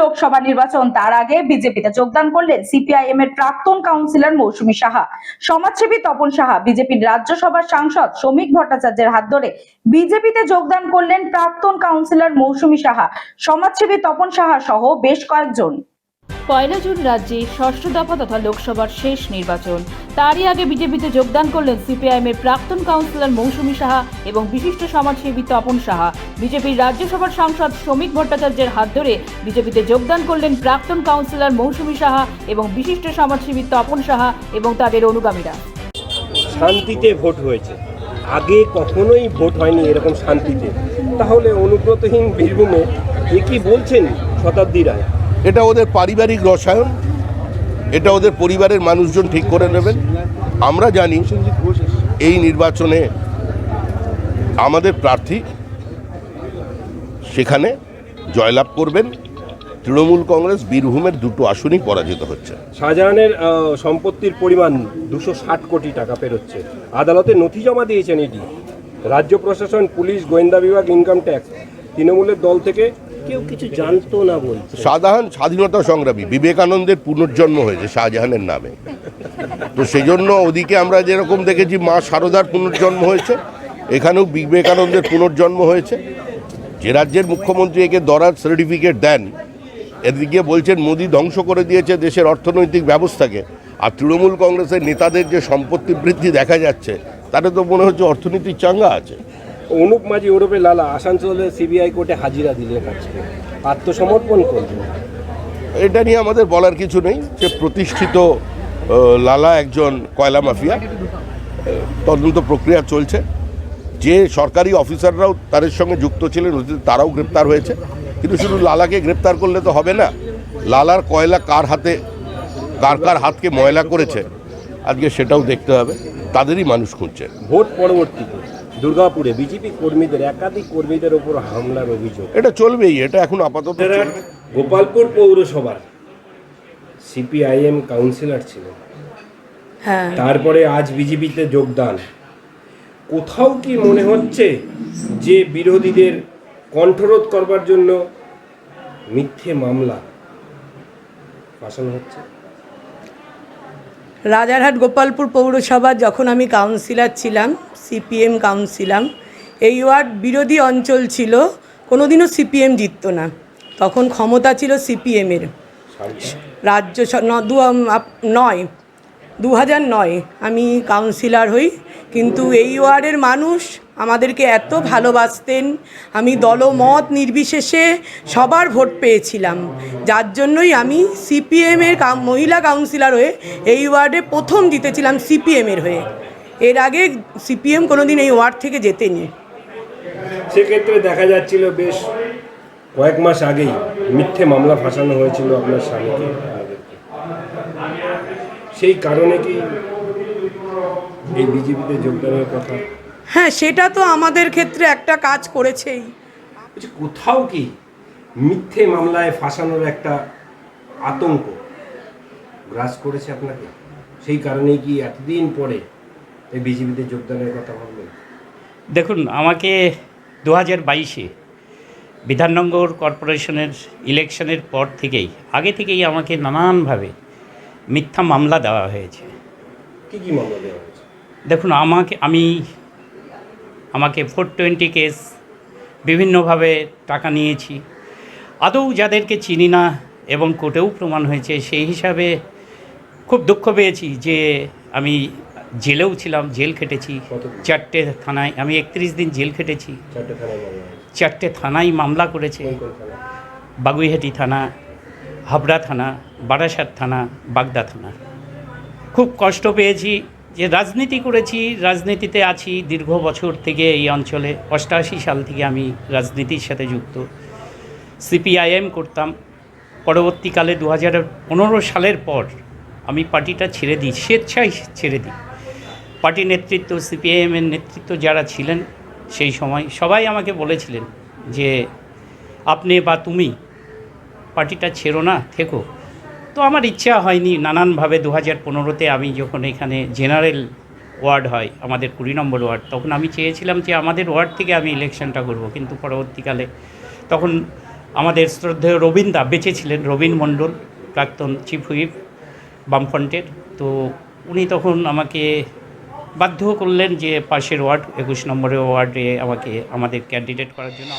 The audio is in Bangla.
লোকসভা নির্বাচন, তার আগে বিজেপিতে যোগদান করলেন সিপিআইএম এর প্রাক্তন কাউন্সিলর মৌসুমী সাহা। সমাজসেবী তপন সাহা বিজেপির রাজ্যসভার সাংসদ শ্রমিক ভট্টাচার্যের হাত ধরে বিজেপিতে যোগদান করলেন প্রাক্তন কাউন্সিলর মৌসুমী সাহা। সমাজসেবী তপন সাহা সহ বেশ কয়েকজন। পয়লা জুন রাজ্যে ষষ্ঠ দফা তথা লোকসভার শেষ নির্বাচন। তারই আগে বিজেপিতে যোগদান করলেন সিপিআইএমের প্রাক্তন কাউন্সিলর মৌসুমী সাহা এবং বিশিষ্ট সমাজসেবী তপন সাহা। বিজেপির রাজ্যসভার সাংসদ শ্রমিক ভট্টাচার্যের হাত ধরে বিজেপিতে যোগদান করলেন প্রাক্তন কাউন্সিলর মৌসুমী সাহা এবং বিশিষ্ট সমাজসেবী তপন সাহা এবং তাদের অনুগামীরা। শান্তিতে ভোট হয়েছে। আগে কখনোই ভোট হয়নি এরকম শান্তিতে। তাহলে অনুব্রতহীন বীরভূমে এ কি বলছেন শতাব্দী রায়? এটা ওদের পারিবারিক রসায়ন, এটা ওদের পরিবারের মানুষজন ঠিক করে নেবেন। আমরা জানি এই নির্বাচনে আমাদের প্রার্থী সেখানে জয়লাভ করবেন। তৃণমূল কংগ্রেস বীরভূমের দুটো আসনই পরাজিত হচ্ছে। শাহজাহানের সম্পত্তির পরিমাণ দুশো ষাট কোটি টাকা পেরোচ্ছে। আদালতে নথি জমা দিয়েছেন এটি রাজ্য প্রশাসন, পুলিশ, গোয়েন্দা বিভাগ, ইনকাম ট্যাক্স। তৃণমূলের দল থেকে কেউ কিছু জানতো না বলছে। শাহজাহান স্বাধীনতা সংগ্রামী বিবেকানন্দের পুনর্জন্ম হয়েছে শাহজাহানের নামে। তো সেই জন্য ওদিকে আমরা যেরকম দেখেছি মা সারদার পুনর্জন্ম হয়েছে এখানেও বিবেকানন্দের পুনর্জন্ম হয়েছে। যে রাজ্যের মুখ্যমন্ত্রী একে দরার সার্টিফিকেট দেন এদিকে বলছেন মোদি ধ্বংস করে দিয়েছে দেশের অর্থনৈতিক ব্যবস্থাকে। আর তৃণমূল কংগ্রেসের নেতাদের যে সম্পত্তি বৃদ্ধি দেখা যাচ্ছে তাতে তো মনে হচ্ছে অর্থনীতির চাঙ্গা আছে। অনুপ মাঝি ওরফে লালা আসানসোলে সিবিআই কোর্টে হাজিরা দিলেন আজকে। আত্মসমর্পণ করলেন। এটা নিয়ে আমাদের বলার কিছু নেই। যে প্রতিষ্ঠিত লালা একজন কয়লা মাফিয়া তদন্ত প্রক্রিয়া চলছে। যে সরকারি অফিসাররাও তাদের সঙ্গে যুক্ত ছিলেন তারাও গ্রেপ্তার হয়েছে। কিন্তু শুধু লালাকে গ্রেপ্তার করলে তো হবে না। লালার কয়লা কার হাতে কার কার হাতকে ময়লা করেছে আজকে সেটাও দেখতে হবে। তাদেরই মানুষ খুঁজছে। ভোট পরবর্তীতে। দুর্গাপুরে বিজেপি কর্মীদের একাধিক কর্মীদের ওপর হামলার অভিযোগ। এটা চলবেই এটা এখন আপাতত গোপালপুর পৌরসভার সিপিআইএম কাউন্সিলর ছিলেন হ্যাঁ। তারপরে আজ বিজেপিতে যোগদান। কোথাও কি মনে হচ্ছে যে বিরোধীদের কণ্ঠরোধ করবার জন্য মিথ্যে মামলা ফাঁসানো হচ্ছে? রাজারহাট গোপালপুর পৌরসভা যখন আমি কাউন্সিলার ছিলাম সিপিএম কাউন্সিলাম এই ওয়ার্ড বিরোধী অঞ্চল ছিল কোনোদিনও সিপিএম জিতত না। তখন ক্ষমতা ছিল সিপিএমের রাজ্য দু নয়। দু হাজার নয়, আমি কাউন্সিলর হই, কিন্তু এই ওয়ার্ডের মানুষ আমাদেরকে এত ভালোবাসতেন। আমি দলমত নির্বিশেষে সবার ভোট পেয়েছিলাম। যার জন্যই আমি সিপিএমের মহিলা কাউন্সিলর হয়ে এই ওয়ার্ডে প্রথম জিতেছিলাম সিপিএমের হয়ে। এর আগে সিপিএম কোনোদিন এই ওয়ার্ড থেকে জেতেনি। সেক্ষেত্রে দেখা যাচ্ছিল বেশ কয়েক মাস আগেই মিথ্যে মামলা ফাঁসানো হয়েছিল আপনার স্বামীকে। সেই কারণে কি এই বিজেপিতে যোগদানের কথা? হ্যাঁ সেটা তো আমাদের ক্ষেত্রে একটা কাজ করেছেই। বলছি, কোথাও কি মিথ্যে মামলায় ফাঁসানোর একটা আতঙ্ক গ্রাস করেছে আপনাকে? সেই কারণেই কি এতদিন পরে এই বিজেপিতে যোগদানের কথা ভাবলেন? দেখুন আমাকে দু হাজার বাইশে বিধাননগর কর্পোরেশনের ইলেকশনের পর থেকেই আগে থেকেই আমাকে নানানভাবে মিথ্যা মামলা দেওয়া হয়েছে। কি কি মামলা দেওয়া হয়েছে? দেখুন আমাকে আমি আমাকে ফোর টোয়েন্টি কেস বিভিন্নভাবে টাকা নিয়েছি। আদৌ যাদেরকে চিনি না এবং কোর্টেও প্রমাণ হয়েছে সেই হিসাবে খুব দুঃখ পেয়েছি যে আমি জেলেও ছিলাম জেল খেটেছি। চারটে থানায় আমি একত্রিশ দিন জেল খেটেছি। চারটে থানায় মামলা করেছে। বাগুইহাটি থানা হাবড়া থানা, বারাসাত থানা, বাগদা থানা। খুব কষ্ট পেয়েছি যে রাজনীতি করেছি, রাজনীতিতে আছি দীর্ঘ বছর থেকে এই অঞ্চলে, অষ্টাশি সাল থেকে আমি রাজনীতির সাথে যুক্ত। সিপিআইএম করতাম। পরবর্তীকালে দু হাজার পনেরো সালের পর আমি পার্টিটা ছেড়ে দিই, স্বেচ্ছায় ছেড়ে দিই। পার্টি নেতৃত্ব, সিপিআইএমের নেতৃত্ব যারা ছিলেন, সেই সময় সবাই আমাকে বলেছিলেন যে, আপনি বা তুমি পার্টিটা ছেড়ো না, থেকো। তো আমার ইচ্ছা হয়নি নানানভাবে দু হাজার পনেরোতে আমি যখন এখানে জেনারেল ওয়ার্ড হয়, আমাদের কুড়ি নম্বর ওয়ার্ড, তখন আমি চেয়েছিলাম যে আমাদের ওয়ার্ড থেকে আমি ইলেকশনটা করব, কিন্তু পরবর্তীকালে তখন আমাদের শ্রদ্ধেয় রবীন্দা বেঁচে ছিলেন রবীন মণ্ডল, প্রাক্তন চিফ হুইপ বামফ্রন্টের। তো উনি তখন আমাকে বাধ্য করলেন যে পাশের ওয়ার্ড, একুশ নম্বরের ওয়ার্ডে আমাকে, আমাদের ক্যান্ডিডেট করার জন্য